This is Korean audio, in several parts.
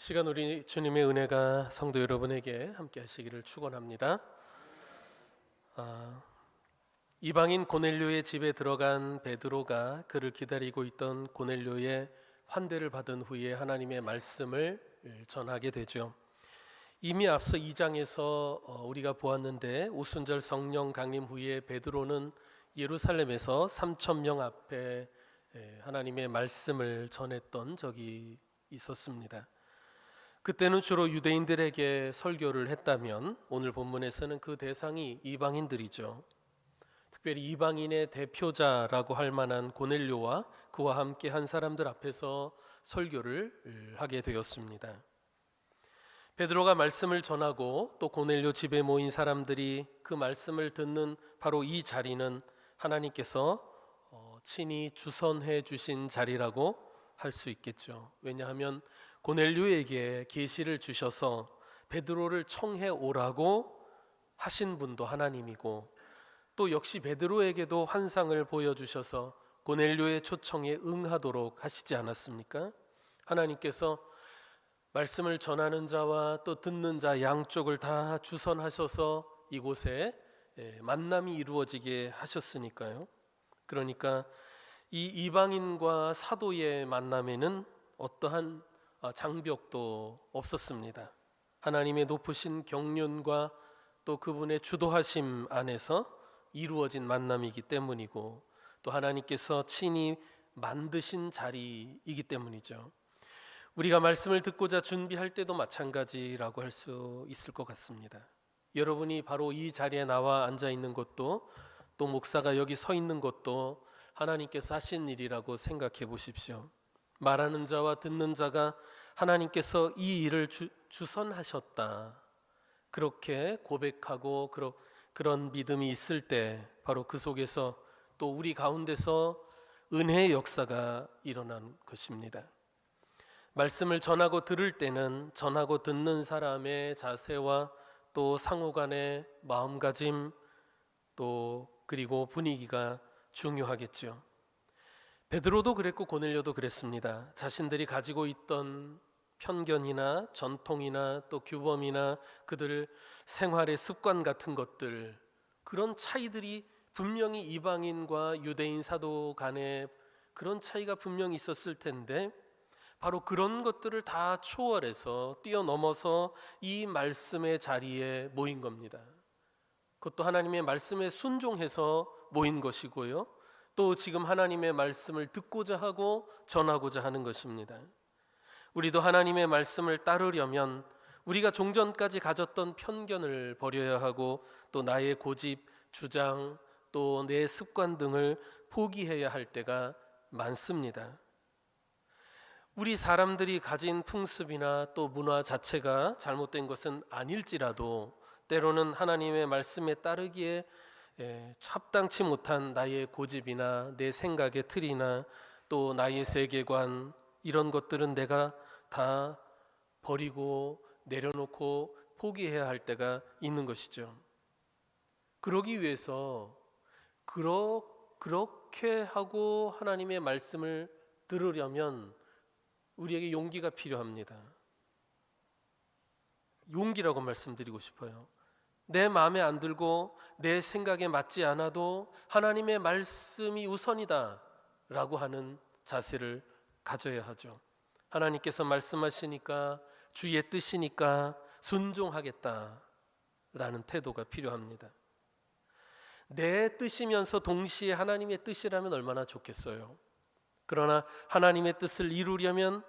시간 우리 주님의 은혜가 성도 여러분에게 함께 하시기를 축원합니다. 아, 이방인 고넬료의 집에 들어간 베드로가 그를 기다리고 있던 고넬료의 환대를 받은 후에 하나님의 말씀을 전하게 되죠. 이미 앞서 2장에서 어, 우리가 보았는데 오순절 성령 강림 후에 베드로는 예루살렘에서 3천 명 앞에 에, 하나님의 말씀을 전했던 적이 있었습니다. 그때는 주로 유대인들에게 설교를 했다면 오늘 본문에서는 그 대상이 이방인들이죠. 특별히 이방인의 대표자라고 할 만한 고넬료와 그와 함께 한 사람들 앞에서 설교를 하게 되었습니다. 베드로가 말씀을 전하고 또 고넬료 집에 모인 사람들이 그 말씀을 듣는 바로 이 자리는 하나님께서 어, 친히 주선해 주신 자리라고 할 수 있겠죠. 왜냐하면 고넬료에게 계시를 주셔서 베드로를 청해 오라고 하신 분도 하나님이고 또 역시 베드로에게도 환상을 보여 주셔서 고넬료의 초청에 응하도록 하시지 않았습니까? 하나님께서 말씀을 전하는 자와 또 듣는 자 양쪽을 다 주선하셔서 이곳에 예, 만남이 이루어지게 하셨으니까요. 그러니까 이 이방인과 사도의 만남에는 어떠한 아, 장벽도 없었습니다. 하나님의 높으신 경륜과 또 그분의 주도하심 안에서 이루어진 만남이기 때문이고 또 하나님께서 친히 만드신 자리이기 때문이죠. 우리가 말씀을 듣고자 준비할 때도 마찬가지라고 할 수 있을 것 같습니다. 여러분이 바로 이 자리에 나와 앉아 있는 것도 또 목사가 여기 서 있는 것도 하나님께서 하신 일이라고 생각해 보십시오. 말하는 자와 듣는 자가 하나님께서 이 일을 주, 주선하셨다. 그렇게 고백하고 그러, 그런 믿음이 있을 때 바로 그 속에서 또 우리 가운데서 은혜의 역사가 일어난 것입니다. 말씀을 전하고 들을 때는 전하고 듣는 사람의 자세와 또 상호 간의 마음가짐 또 그리고 분위기가 중요하겠죠. 베드로도 그랬고 고넬료도 그랬습니다. 자신들이 가지고 있던 편견이나 전통이나 또 규범이나 그들 생활의 습관 같은 것들 그런 차이들이 분명히 이방인과 유대인 사도 간에 그런 차이가 분명히 있었을 텐데 바로 그런 것들을 다 초월해서 뛰어넘어서 이 말씀의 자리에 모인 겁니다. 그것도 하나님의 말씀에 순종해서 모인 것이고요. 또 지금 하나님의 말씀을 듣고자 하고 전하고자 하는 것입니다. 우리도 하나님의 말씀을 따르려면 우리가 종전까지 가졌던 편견을 버려야 하고 또 나의 고집, 주장, 또 내 습관 등을 포기해야 할 때가 많습니다. 우리 사람들이 가진 풍습이나 또 문화 자체가 잘못된 것은 아닐지라도 때로는 하나님의 말씀에 따르기에 예, 합당치 못한 나의 고집이나 내 생각의 틀이나 또 나의 세계관 이런 것들은 내가 다 버리고 내려놓고 포기해야 할 때가 있는 것이죠. 그러기 위해서 그러, 그렇게 하고 하나님의 말씀을 들으려면 우리에게 용기가 필요합니다. 용기라고 말씀드리고 싶어요. 내 마음에 안 들고 내 생각에 맞지 않아도 하나님의 말씀이 우선이다 라고 하는 자세를 가져야 하죠. 하나님께서 말씀하시니까 주의 뜻이니까 순종하겠다 라는 태도가 필요합니다. 내 뜻이면서 동시에 하나님의 뜻이라면 얼마나 좋겠어요. 그러나 하나님의 뜻을 이루려면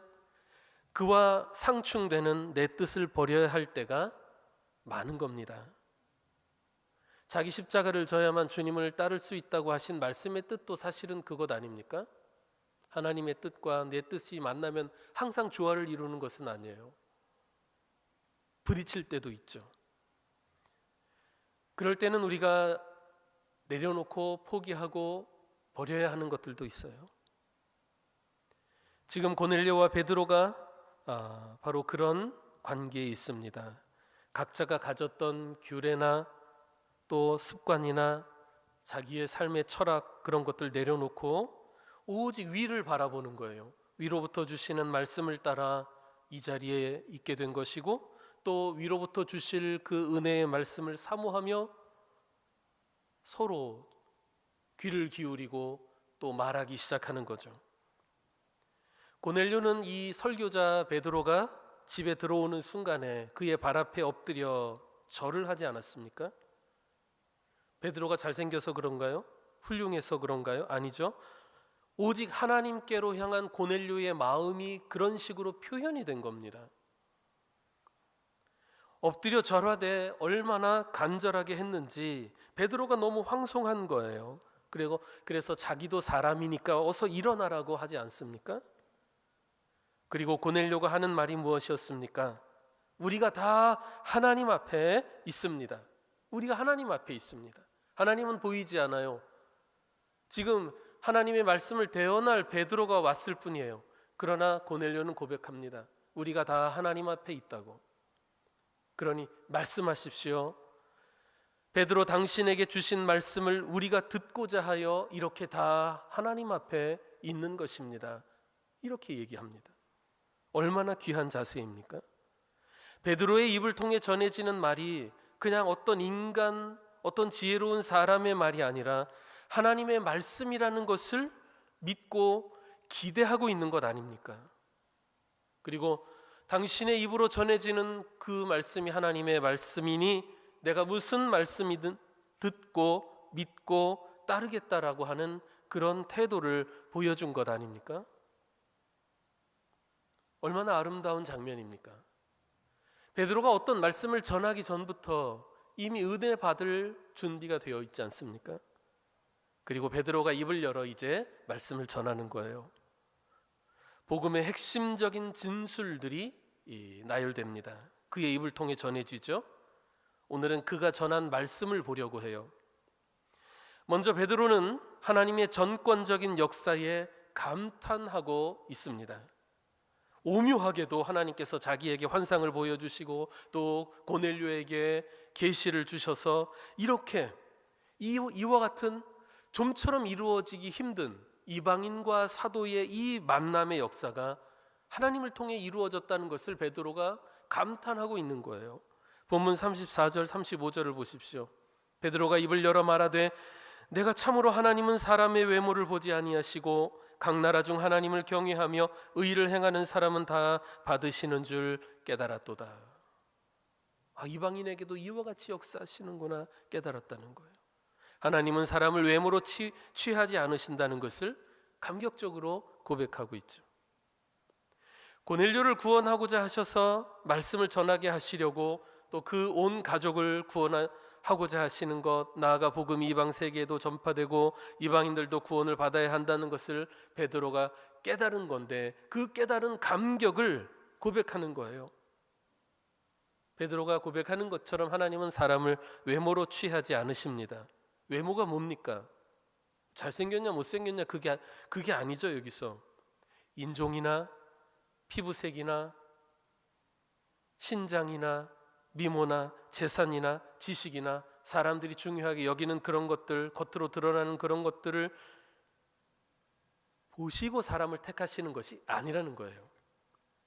그와 상충되는 내 뜻을 버려야 할 때가 많은 겁니다. 자기 십자가를 져야만 주님을 따를 수 있다고 하신 말씀의 뜻도 사실은 그것 아닙니까? 하나님의 뜻과 내 뜻이 만나면 항상 조화를 이루는 것은 아니에요. 부딪힐 때도 있죠. 그럴 때는 우리가 내려놓고 포기하고 버려야 하는 것들도 있어요. 지금 고넬료와 베드로가 아, 바로 그런 관계에 있습니다. 각자가 가졌던 규례나 또 습관이나 자기의 삶의 철학 그런 것들 내려놓고 오직 위를 바라보는 거예요. 위로부터 주시는 말씀을 따라 이 자리에 있게 된 것이고 또 위로부터 주실 그 은혜의 말씀을 사모하며 서로 귀를 기울이고 또 말하기 시작하는 거죠. 고넬료는 이 설교자 베드로가 집에 들어오는 순간에 그의 발 앞에 엎드려 절을 하지 않았습니까? 베드로가 잘생겨서 그런가요? 훌륭해서 그런가요? 아니죠. 오직 하나님께로 향한 고넬료의 마음이 그런 식으로 표현이 된 겁니다. 엎드려 절하되 얼마나 간절하게 했는지 베드로가 너무 황송한 거예요. 그리고 그래서 자기도 사람이니까 어서 일어나라고 하지 않습니까? 그리고 고넬료가 하는 말이 무엇이었습니까? 우리가 다 하나님 앞에 있습니다. 우리가 하나님 앞에 있습니다. 하나님은 보이지 않아요. 지금 하나님의 말씀을 대언할 베드로가 왔을 뿐이에요. 그러나 고넬료는 고백합니다. 우리가 다 하나님 앞에 있다고. 그러니 말씀하십시오. 베드로 당신에게 주신 말씀을 우리가 듣고자 하여 이렇게 다 하나님 앞에 있는 것입니다. 이렇게 얘기합니다. 얼마나 귀한 자세입니까? 베드로의 입을 통해 전해지는 말이 그냥 어떤 인간, 어떤 지혜로운 사람의 말이 아니라 하나님의 말씀이라는 것을 믿고 기대하고 있는 것 아닙니까? 그리고 당신의 입으로 전해지는 그 말씀이 하나님의 말씀이니 내가 무슨 말씀이든 듣고 믿고 따르겠다라고 하는 그런 태도를 보여준 것 아닙니까? 얼마나 아름다운 장면입니까? 베드로가 어떤 말씀을 전하기 전부터 이미 은혜 받을 준비가 되어 있지 않습니까? 그리고 베드로가 입을 열어 이제 말씀을 전하는 거예요. 복음의 핵심적인 진술들이 이, 나열됩니다. 그의 입을 통해 전해지죠. 오늘은 그가 전한 말씀을 보려고 해요. 먼저 베드로는 하나님의 전권적인 역사에 감탄하고 있습니다. 오묘하게도 하나님께서 자기에게 환상을 보여주시고 또 고넬료에게 계시를 주셔서 이렇게 이, 이와 같은 좀처럼 이루어지기 힘든 이방인과 사도의 이 만남의 역사가 하나님을 통해 이루어졌다는 것을 베드로가 감탄하고 있는 거예요. 본문 34절 35절을 보십시오. 베드로가 입을 열어 말하되 내가 참으로 하나님은 사람의 외모를 보지 아니하시고 각 나라 중 하나님을 경외하며 의를 행하는 사람은 다 받으시는 줄 깨달았도다. 아, 이방인에게도 이와 같이 역사하시는구나 깨달았다는 거예요. 하나님은 사람을 외모로 취, 취하지 않으신다는 것을 감격적으로 고백하고 있죠. 고넬료를 구원하고자 하셔서 말씀을 전하게 하시려고 또 그 온 가족을 구원하 고자 하시는 것 나아가 복음이 이방 세계에도 전파되고 이방인들도 구원을 받아야 한다는 것을 베드로가 깨달은 건데 그 깨달은 감격을 고백하는 거예요. 베드로가 고백하는 것처럼 하나님은 사람을 외모로 취하지 않으십니다. 외모가 뭡니까? 잘생겼냐 못생겼냐 그게 그게 아니죠 여기서 인종이나 피부색이나 신장이나 미모나 재산이나 지식이나 사람들이 중요하게 여기는 그런 것들 겉으로 드러나는 그런 것들을 보시고 사람을 택하시는 것이 아니라는 거예요.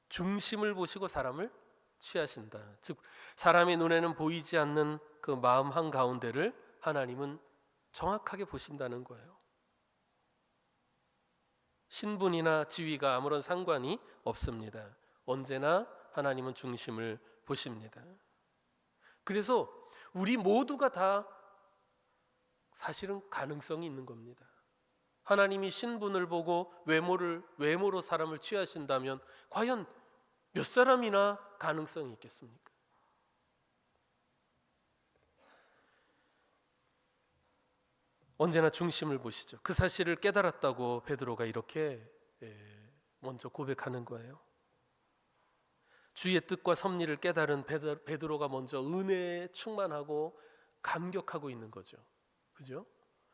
중심을 보시고 사람을 취하신다. 즉 사람의 눈에는 보이지 않는 그 마음 한 가운데를 하나님은 정확하게 보신다는 거예요. 신분이나 지위가 아무런 상관이 없습니다. 언제나 하나님은 중심을 보십니다. 그래서 우리 모두가 다 사실은 가능성이 있는 겁니다. 하나님이 신분을 보고 외모를 외모로 사람을 취하신다면 과연 몇 사람이나 가능성이 있겠습니까? 언제나 중심을 보시죠. 그 사실을 깨달았다고 베드로가 이렇게 예, 먼저 고백하는 거예요. 주의 뜻과 섭리를 깨달은 베드로가 먼저 은혜에 충만하고 감격하고 있는 거죠. 그죠?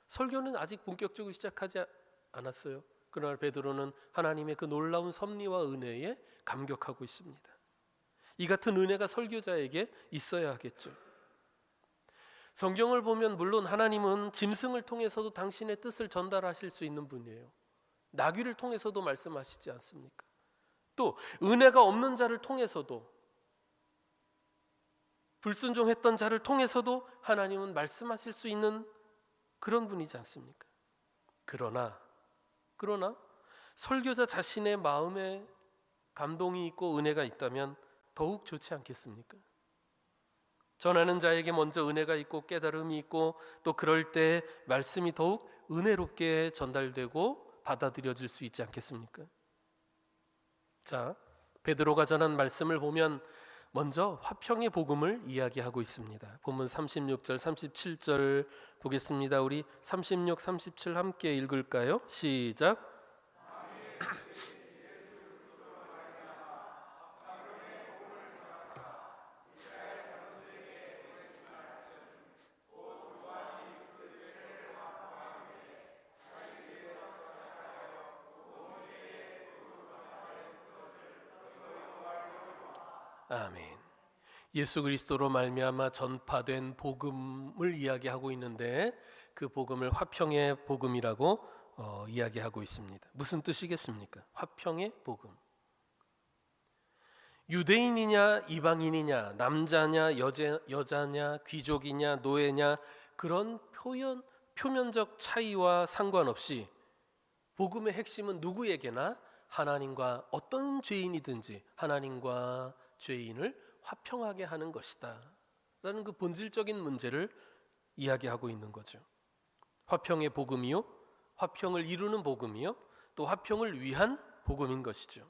설교는 아직 본격적으로 시작하지 않았어요. 그러나 베드로는 하나님의 그 놀라운 섭리와 은혜에 감격하고 있습니다. 이 같은 은혜가 설교자에게 있어야 하겠죠. 성경을 보면 물론 하나님은 짐승을 통해서도 당신의 뜻을 전달하실 수 있는 분이에요. 나귀를 통해서도 말씀하시지 않습니까? 또 은혜가 없는 자를 통해서도 불순종했던 자를 통해서도 하나님은 말씀하실 수 있는 그런 분이지 않습니까? 그러나 그러나 설교자 자신의 마음에 감동이 있고 은혜가 있다면 더욱 좋지 않겠습니까? 전하는 자에게 먼저 은혜가 있고 깨달음이 있고 또 그럴 때 말씀이 더욱 은혜롭게 전달되고 받아들여질 수 있지 않겠습니까? 자, 베드로가 전한 말씀을 보면 먼저 화평의 복음을 이야기하고 있습니다. 본문 36절, 37절 보겠습니다. 우리 36, 37 함께 읽을까요? 시작. 아멘. 예수 그리스도로 말미암아 전파된 복음을 이야기하고 있는데 그 복음을 화평의 복음이라고 어, 이야기하고 있습니다. 무슨 뜻이겠습니까? 화평의 복음. 유대인이냐 이방인이냐 남자냐 여자, 여자냐 귀족이냐 노예냐 그런 표현 표면적 차이와 상관없이 복음의 핵심은 누구에게나 하나님과 어떤 죄인이든지 하나님과 죄인을 화평하게 하는 것이다. 라는 그 본질적인 문제를 이야기하고 있는 거죠. 화평의 복음이요. 화평을 이루는 복음이요. 또 화평을 위한 복음인 것이죠.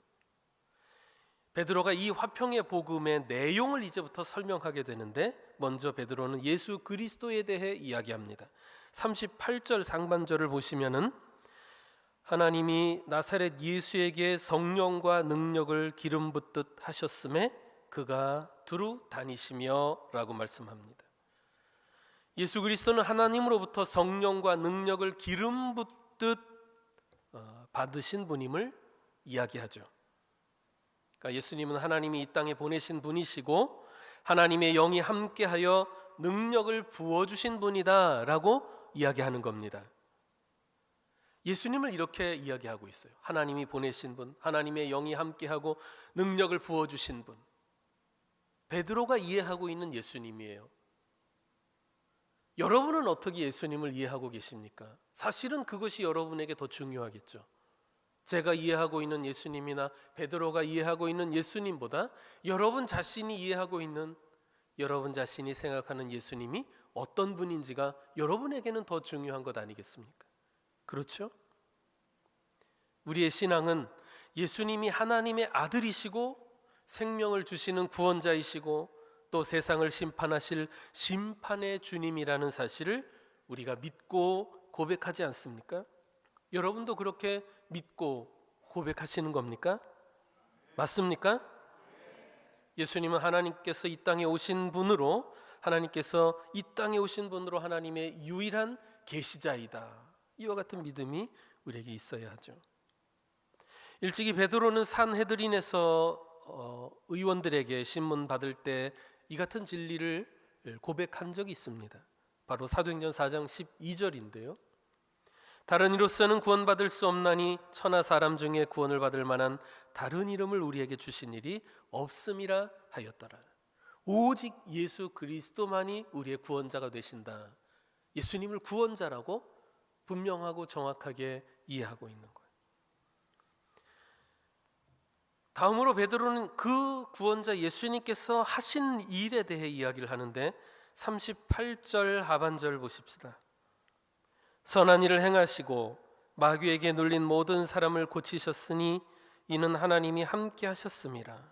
베드로가 이 화평의 복음의 내용을 이제부터 설명하게 되는데 먼저 베드로는 예수 그리스도에 대해 이야기합니다. 38절 상반절을 보시면은 하나님이 나사렛 예수에게 성령과 능력을 기름 붓듯 하셨음에 그가 두루 다니시며라고 말씀합니다. 예수 그리스도는 하나님으로부터 성령과 능력을 기름 붓듯 어, 받으신 분임을 이야기하죠. 그러니까 예수님은 하나님이 이 땅에 보내신 분이시고 하나님의 영이 함께하여 능력을 부어 주신 분이다라고 이야기하는 겁니다. 예수님을 이렇게 이야기하고 있어요. 하나님이 보내신 분, 하나님의 영이 함께하고 능력을 부어 주신 분. 베드로가 이해하고 있는 예수님이에요. 여러분은 어떻게 예수님을 이해하고 계십니까? 사실은 그것이 여러분에게 더 중요하겠죠. 제가 이해하고 있는 예수님이나 베드로가 이해하고 있는 예수님보다 여러분 자신이 이해하고 있는 여러분 자신이 생각하는 예수님이 어떤 분인지가 여러분에게는 더 중요한 것 아니겠습니까? 그렇죠? 우리의 신앙은 예수님이 하나님의 아들이시고 생명을 주시는 구원자이시고 또 세상을 심판하실 심판의 주님이라는 사실을 우리가 믿고 고백하지 않습니까? 여러분도 그렇게 믿고 고백하시는 겁니까? 맞습니까? 예수님은 하나님께서 이 땅에 오신 분으로 하나님께서 이 땅에 오신 분으로 하나님의 유일한 계시자이다. 이와 같은 믿음이 우리에게 있어야 하죠. 일찍이 베드로는 산헤드린에서 어, 의원들에게 신문 받을 때 이 같은 진리를 고백한 적이 있습니다. 바로 사도행전 4장 12절인데요. 다른 이로서는 구원받을 수 없나니 천하 사람 중에 구원을 받을 만한 다른 이름을 우리에게 주신 일이 없음이라 하였더라. 오직 예수 그리스도만이 우리의 구원자가 되신다. 예수님을 구원자라고 분명하고 정확하게 이해하고 있는 거예요. 다음으로 베드로는 그 구원자 예수님께서 하신 일에 대해 이야기를 하는데 38절 하반절 보십시다. 선한 일을 행하시고 마귀에게 눌린 모든 사람을 고치셨으니 이는 하나님이 함께 하셨습니다.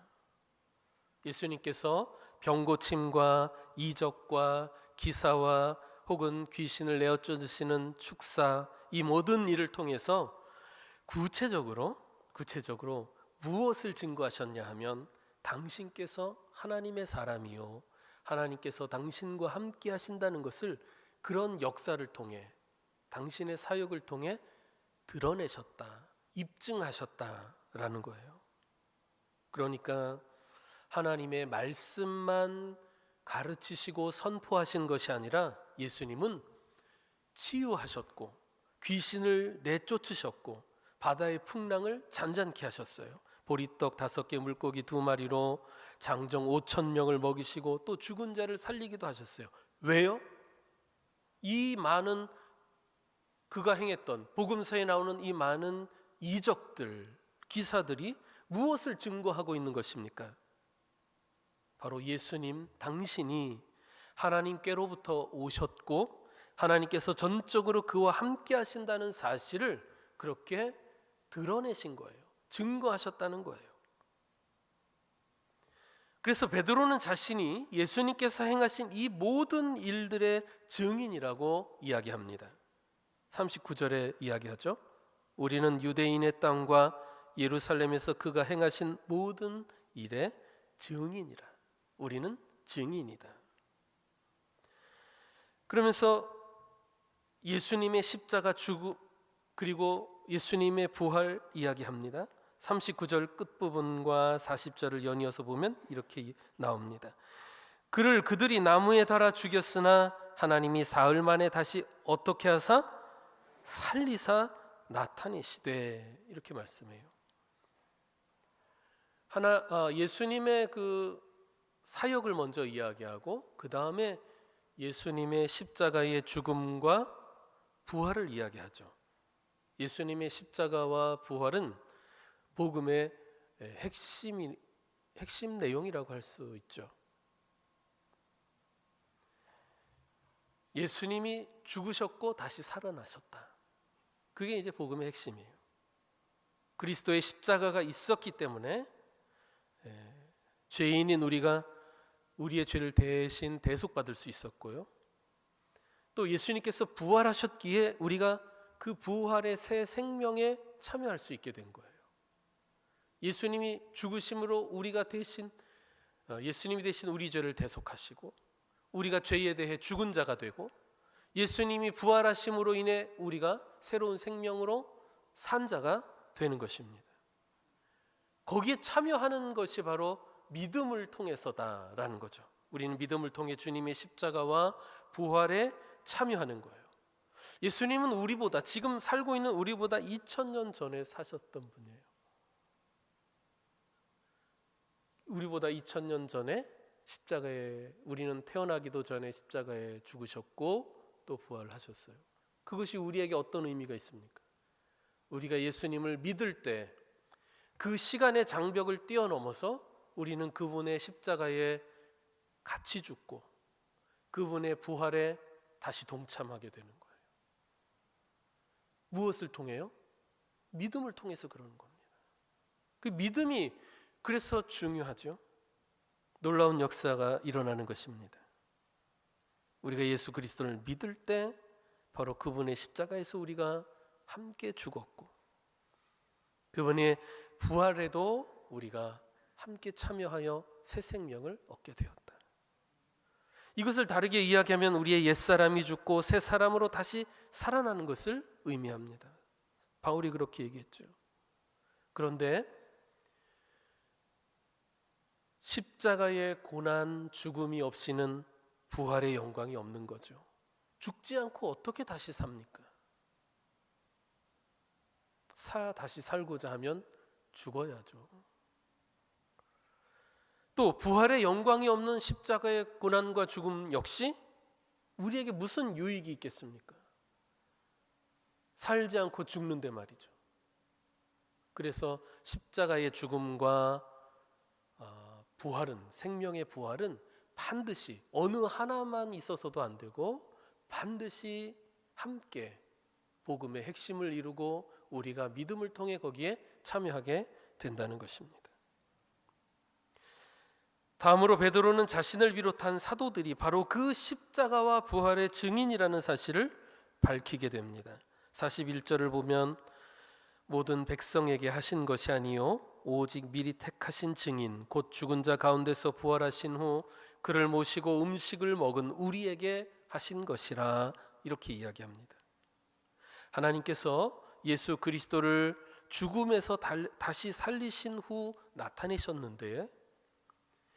예수님께서 병고침과 이적과 기사와 혹은 귀신을 내어 쫓으시는 축사 이 모든 일을 통해서 구체적으로 구체적으로 무엇을 증거하셨냐 하면 당신께서 하나님의 사람이요 하나님께서 당신과 함께 하신다는 것을 그런 역사를 통해 당신의 사역을 통해 드러내셨다. 입증하셨다라는 거예요. 그러니까 하나님의 말씀만 가르치시고 선포하신 것이 아니라 예수님은 치유하셨고 귀신을 내쫓으셨고 바다의 풍랑을 잔잔케 하셨어요. 보리떡 다섯 개 물고기 두 마리로 장정 5천 명을 먹이시고 또 죽은 자를 살리기도 하셨어요. 왜요? 이 많은 그가 행했던 복음서에 나오는 이 많은 이적들 기사들이 무엇을 증거하고 있는 것입니까? 바로 예수님 당신이 하나님께로부터 오셨고 하나님께서 전적으로 그와 함께 하신다는 사실을 그렇게 드러내신 거예요. 증거하셨다는 거예요. 그래서 베드로는 자신이 예수님께서 행하신 이 모든 일들의 증인이라고 이야기합니다. 39절에 이야기하죠. 우리는 유대인의 땅과 예루살렘에서 그가 행하신 모든 일의 증인이라. 우리는 증인이다. 그러면서 예수님의 십자가 죽음 그리고 예수님의 부활 이야기합니다. 39절 끝부분과 40절을 연이어서 보면 이렇게 나옵니다. 그를 그들이 나무에 달아 죽였으나 하나님이 사흘 만에 다시 어떻게 하사 살리사 나타내시되 이렇게 말씀해요. 하나 아, 예수님의 그 사역을 먼저 이야기하고 그 다음에 예수님의 십자가의 죽음과 부활을 이야기하죠. 예수님의 십자가와 부활은 복음의 핵심이 핵심 내용이라고 할 수 있죠. 예수님이 죽으셨고 다시 살아나셨다. 그게 이제 복음의 핵심이에요. 그리스도의 십자가가 있었기 때문에 에, 죄인인 우리가 우리의 죄를 대신 대속받을 수 있었고요. 또 예수님께서 부활하셨기에 우리가 그 부활의 새 생명에 참여할 수 있게 된 거예요. 예수님이 죽으심으로 우리가 대신 어, 예수님이 대신 우리 죄를 대속하시고 우리가 죄에 대해 죽은 자가 되고 예수님이 부활하심으로 인해 우리가 새로운 생명으로 산 자가 되는 것입니다. 거기에 참여하는 것이 바로 믿음을 통해서다라는 거죠. 우리는 믿음을 통해 주님의 십자가와 부활에 참여하는 거예요. 예수님은 우리보다 지금 살고 있는 우리보다 2000년 전에 사셨던 분이에요. 우리보다 2000년 전에 십자가에 우리는 태어나기도 전에 십자가에 죽으셨고 또 부활하셨어요. 그것이 우리에게 어떤 의미가 있습니까? 우리가 예수님을 믿을 때 그 시간의 장벽을 뛰어넘어서 우리는 그분의 십자가에 같이 죽고 그분의 부활에 다시 동참하게 되는 거예요. 무엇을 통해요? 믿음을 통해서 그러는 겁니다. 그 믿음이 그래서 중요하죠. 놀라운 역사가 일어나는 것입니다. 우리가 예수 그리스도를 믿을 때 바로 그분의 십자가에서 우리가 함께 죽었고 그분의 부활에도 우리가 함께 참여하여 새 생명을 얻게 되었다. 이것을 다르게 이야기하면 우리의 옛사람이 죽고 새 사람으로 다시 살아나는 것을 의미합니다. 바울이 그렇게 얘기했죠. 그런데 십자가의 고난 죽음이 없이는 부활의 영광이 없는 거죠. 죽지 않고 어떻게 다시 삽니까? 사 다시 살고자 하면 죽어야죠. 또 부활의 영광이 없는 십자가의 고난과 죽음 역시 우리에게 무슨 유익이 있겠습니까? 살지 않고 죽는데 말이죠. 그래서 십자가의 죽음과 아, 부활은 생명의 부활은 반드시 어느 하나만 있어서도 안 되고 반드시 함께 복음의 핵심을 이루고 우리가 믿음을 통해 거기에 참여하게 된다는 것입니다. 다음으로 베드로는 자신을 비롯한 사도들이 바로 그 십자가와 부활의 증인이라는 사실을 밝히게 됩니다. 41절을 보면 모든 백성에게 하신 것이 아니요 오직 미리 택하신 증인 곧 죽은 자 가운데서 부활하신 후 그를 모시고 음식을 먹은 우리에게 하신 것이라 이렇게 이야기합니다. 하나님께서 예수 그리스도를 죽음에서 다시 살리신 후 나타내셨는데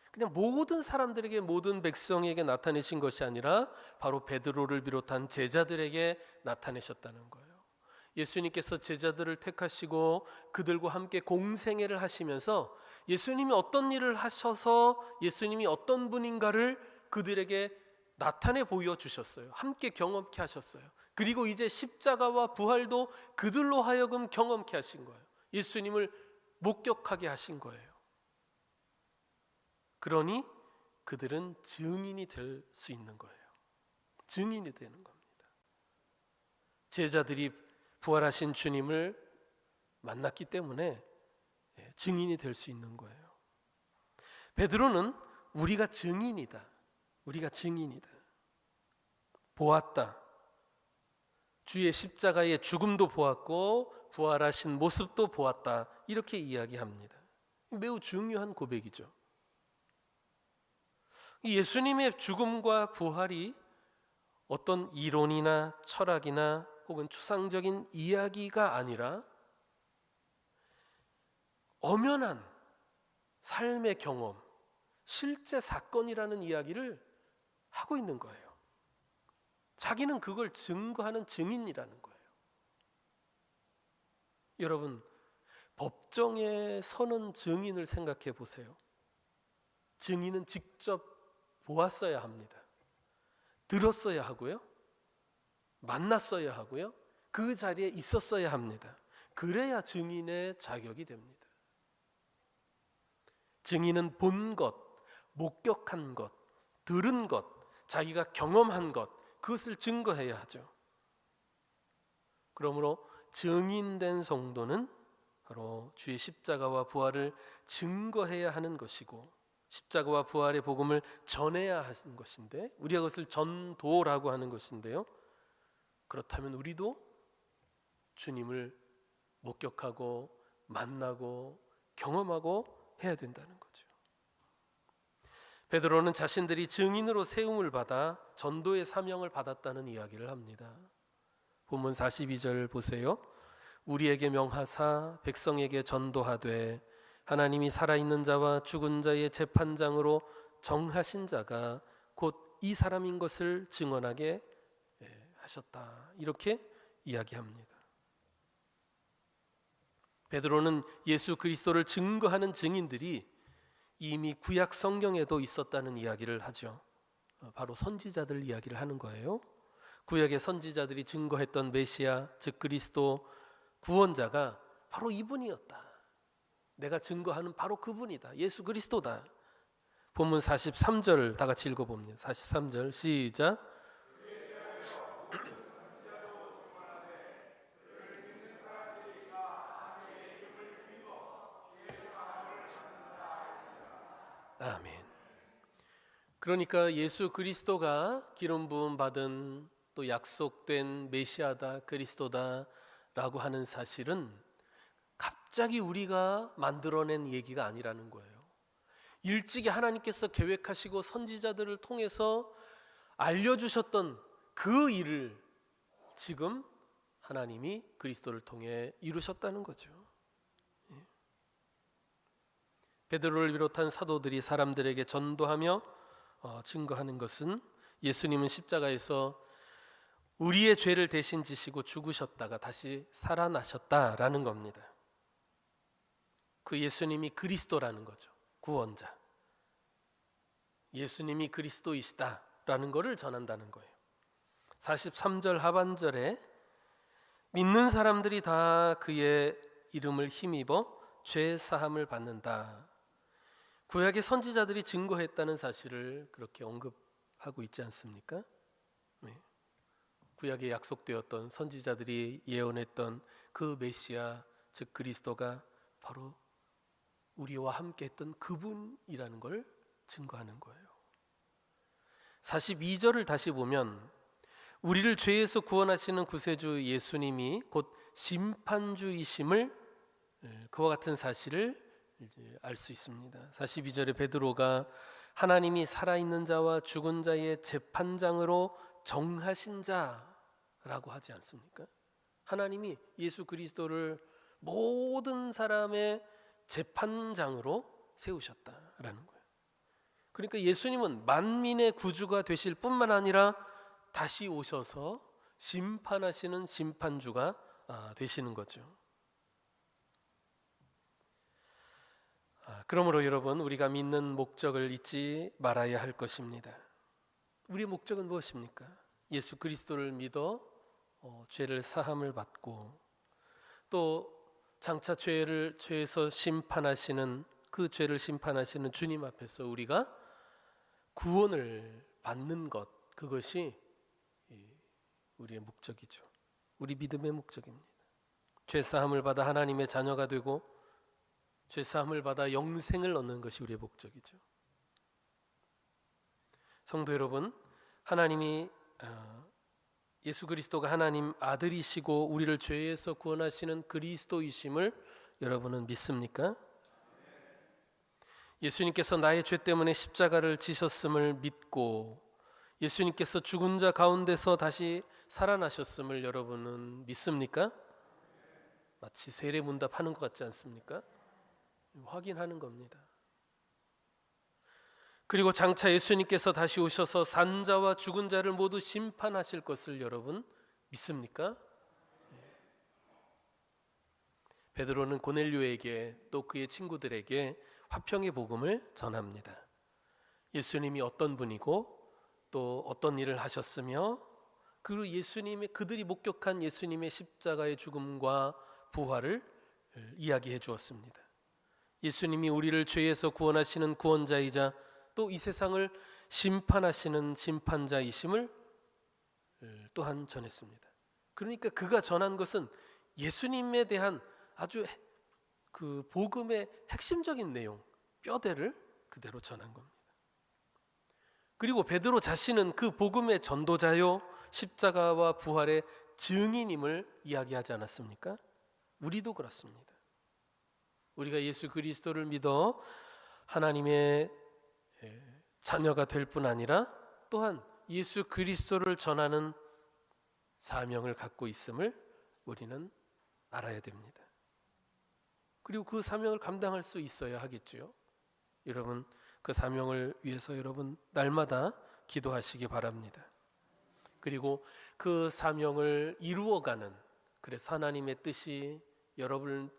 그냥 모든 사람들에게 모든 백성에게 나타내신 것이 아니라 바로 베드로를 비롯한 제자들에게 나타내셨다는 거예요. 예수님께서 제자들을 택하시고 그들과 함께 공생애를 하시면서 예수님이 어떤 일을 하셔서 예수님이 어떤 분인가를 그들에게 나타내 보여 주셨어요. 함께 경험케 하셨어요. 그리고 이제 십자가와 부활도 그들로 하여금 경험케 하신 거예요. 예수님을 목격하게 하신 거예요. 그러니 그들은 증인이 될 수 있는 거예요. 증인이 되는 겁니다. 제자들이 부활하신 주님을 만났기 때문에 예, 증인이 될 수 있는 거예요. 베드로는 우리가 증인이다. 우리가 증인이다. 보았다. 주의 십자가의 죽음도 보았고 부활하신 모습도 보았다. 이렇게 이야기합니다. 매우 중요한 고백이죠. 이 예수님의 죽음과 부활이 어떤 이론이나 철학이나 혹은 추상적인 이야기가 아니라 엄연한 삶의 경험, 실제 사건이라는 이야기를 하고 있는 거예요. 자기는 그걸 증거하는 증인이라는 거예요. 여러분, 법정에 서는 증인을 생각해 보세요. 증인은 직접 보았어야 합니다. 들었어야 하고요. 만났어야 하고요. 그 자리에 있었어야 합니다. 그래야 증인의 자격이 됩니다. 증인은 본 것, 목격한 것, 들은 것, 자기가 경험한 것, 그것을 증거해야 하죠. 그러므로 증인된 성도는 바로 주의 십자가와 부활을 증거해야 하는 것이고 십자가와 부활의 복음을 전해야 하는 것인데 우리가 그것을 전도라고 하는 것인데요. 그렇다면 우리도 주님을 목격하고 만나고 경험하고 해야 된다는 거죠. 베드로는 자신들이 증인으로 세움을 받아 전도의 사명을 받았다는 이야기를 합니다. 본문 42절 보세요. 우리에게 명하사 백성에게 전도하되 하나님이 살아있는 자와 죽은 자의 재판장으로 정하신 자가 곧 이 사람인 것을 증언하게 예, 하셨다. 이렇게 이야기합니다. 베드로는 예수 그리스도를 증거하는 증인들이 이미 구약 성경에도 있었다는 이야기를 하죠. 어, 바로 선지자들 이야기를 하는 거예요. 구약의 선지자들이 증거했던 메시아 즉 그리스도 구원자가 바로 이분이었다. 내가 증거하는 바로 그분이다. 예수 그리스도다. 본문 43절 다 같이 읽어 봅니다. 43절 시작. 아멘. 그러니까 예수 그리스도가 기름 부음 받은 또 약속된 메시아다 그리스도다라고 하는 사실은 갑자기 우리가 만들어낸 얘기가 아니라는 거예요. 일찍이 하나님께서 계획하시고 선지자들을 통해서 알려주셨던 그 일을 지금 하나님이 그리스도를 통해 이루셨다는 거죠. 예. 베드로를 비롯한 사도들이 사람들에게 전도하며 어, 증거하는 것은 예수님은 십자가에서 우리의 죄를 대신 지시고 죽으셨다가 다시 살아나셨다라는 겁니다. 그 예수님이 그리스도라는 거죠. 구원자. 예수님이 그리스도이시다라는 것을 전한다는 거예요. 43절 하반절에 믿는 사람들이 다 그의 이름을 힘입어 죄 사함을 받는다. 구약의 선지자들이 증거했다는 사실을 그렇게 언급하고 있지 않습니까? 네. 구약에 약속되었던 선지자들이 예언했던 그 메시아 즉 그리스도가 바로 우리와 함께 했던 그분이라는 걸 증거하는 거예요. 42절을 다시 보면 우리를 죄에서 구원하시는 구세주 예수님이 곧 심판주이심을 예, 그와 같은 사실을 알 수 있습니다. 42절에 베드로가 하나님이 살아있는 자와 죽은 자의 재판장으로 정하신 자라고 하지 않습니까? 하나님이 예수 그리스도를 모든 사람의 재판장으로 세우셨다라는 거예요. 그러니까 예수님은 만민의 구주가 되실 뿐만 아니라 다시 오셔서 심판하시는 심판주가 아, 되시는 거죠. 아, 그러므로 여러분 우리가 믿는 목적을 잊지 말아야 할 것입니다. 우리의 목적은 무엇입니까? 예수 그리스도를 믿어 어, 죄를 사함을 받고 또 장차 죄를 죄에서 심판하시는 그 죄를 심판하시는 주님 앞에서 우리가 구원을 받는 것 그것이 이 우리의 목적이죠. 우리 믿음의 목적입니다. 죄 사함을 받아 하나님의 자녀가 되고 죄 사함을 받아 영생을 얻는 것이 우리의 목적이죠. 성도 여러분, 하나님이 어, 예수 그리스도가 하나님 아들이시고 우리를 죄에서 구원하시는 그리스도이심을 여러분은 믿습니까? 예수님께서 나의 죄 때문에 십자가를 지셨음을 믿고 예수님께서 죽은 자 가운데서 다시 살아나셨음을 여러분은 믿습니까? 마치 세례문답하는 것 같지 않습니까? 확인하는 겁니다. 그리고 장차 예수님께서 다시 오셔서 산자와 죽은 자를 모두 심판하실 것을 여러분 믿습니까? 베드로는 고넬료에게 또 그의 친구들에게 화평의 복음을 전합니다. 예수님이 어떤 분이고 또 어떤 일을 하셨으며 그리고 예수님의 그들이 목격한 예수님의 십자가의 죽음과 부활을 이야기해 주었습니다. 예수님이 우리를 죄에서 구원하시는 구원자이자 또 이 세상을 심판하시는 심판자이심을 또한 전했습니다. 그러니까 그가 전한 것은 예수님에 대한 아주 그 복음의 핵심적인 내용, 뼈대를 그대로 전한 겁니다. 그리고 베드로 자신은 그 복음의 전도자요 십자가와 부활의 증인임을 이야기하지 않았습니까? 우리도 그렇습니다. 우리가 예수 그리스도를 믿어 하나님의 자녀가 될 뿐 아니라 또한 예수 그리스도를 전하는 사명을 갖고 있음을 우리는 알아야 됩니다. 그리고 그 사명을 감당할 수 있어야 하겠지요. 여러분 그 사명을 위해서 여러분 날마다 기도하시기 바랍니다. 그리고 그 사명을 이루어가는 그래서 하나님의 뜻이 여러분을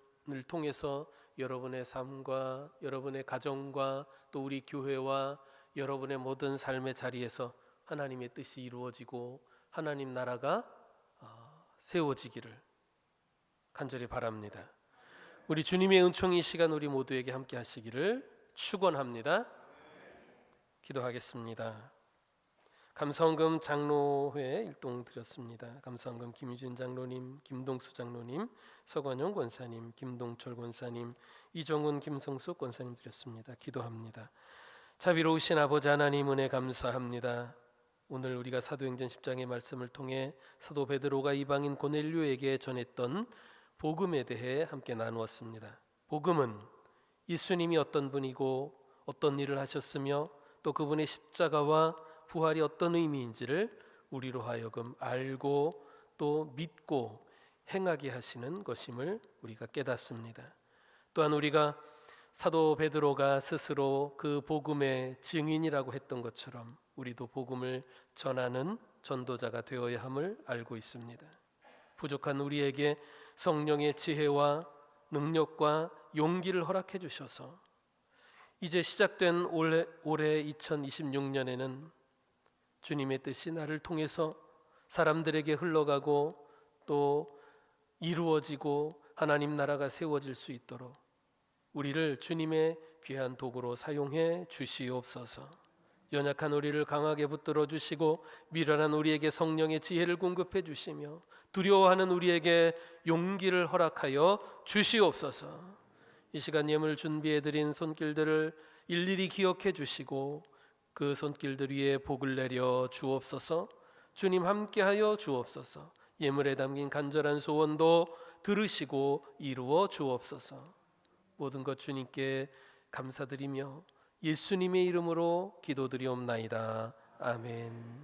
통해서 여러분의 삶과 여러분의 가정과 또 우리 교회와 여러분의 모든 삶의 자리에서 하나님의 뜻이 이루어지고 하나님 나라가 어, 세워지기를 간절히 바랍니다. 우리 주님의 은총이 시간 우리 모두에게 함께 하시기를 축원합니다. 기도하겠습니다. 감사원금 장로회 일동 드렸습니다. 감사원금 김유진 장로님, 김동수 장로님, 서관영 권사님, 김동철 권사님, 이종훈, 김성수 권사님 드렸습니다. 기도합니다. 자비로우신 아버지 하나님 은혜 감사합니다. 오늘 우리가 사도행전 10장의 말씀을 통해 사도 베드로가 이방인 고넬료에게 전했던 복음에 대해 함께 나누었습니다. 복음은 예수님이 어떤 분이고 어떤 일을 하셨으며 또 그분의 십자가와 부활이 어떤 의미인지를 우리로 하여금 알고 또 믿고 행하게 하시는 것임을 우리가 깨닫습니다. 또한 우리가 사도 베드로가 스스로 그 복음의 증인이라고 했던 것처럼 우리도 복음을 전하는 전도자가 되어야 함을 알고 있습니다. 부족한 우리에게 성령의 지혜와 능력과 용기를 허락해 주셔서 이제 시작된 올해, 올해 2026년에는 주님의 뜻이 나를 통해서 사람들에게 흘러가고 또 이루어지고 하나님 나라가 세워질 수 있도록 우리를 주님의 귀한 도구로 사용해 주시옵소서. 연약한 우리를 강하게 붙들어 주시고 미련한 우리에게 성령의 지혜를 공급해 주시며 두려워하는 우리에게 용기를 허락하여 주시옵소서. 이 시간 예물 준비해 드린 손길들을 일일이 기억해 주시고 그 손길들 위에 복을 내려 주옵소서. 주님 함께하여 주옵소서. 예물에 담긴 간절한 소원도 들으시고 이루어 주옵소서. 모든 것 주님께 감사드리며 예수님의 이름으로 기도드리옵나이다. 아멘.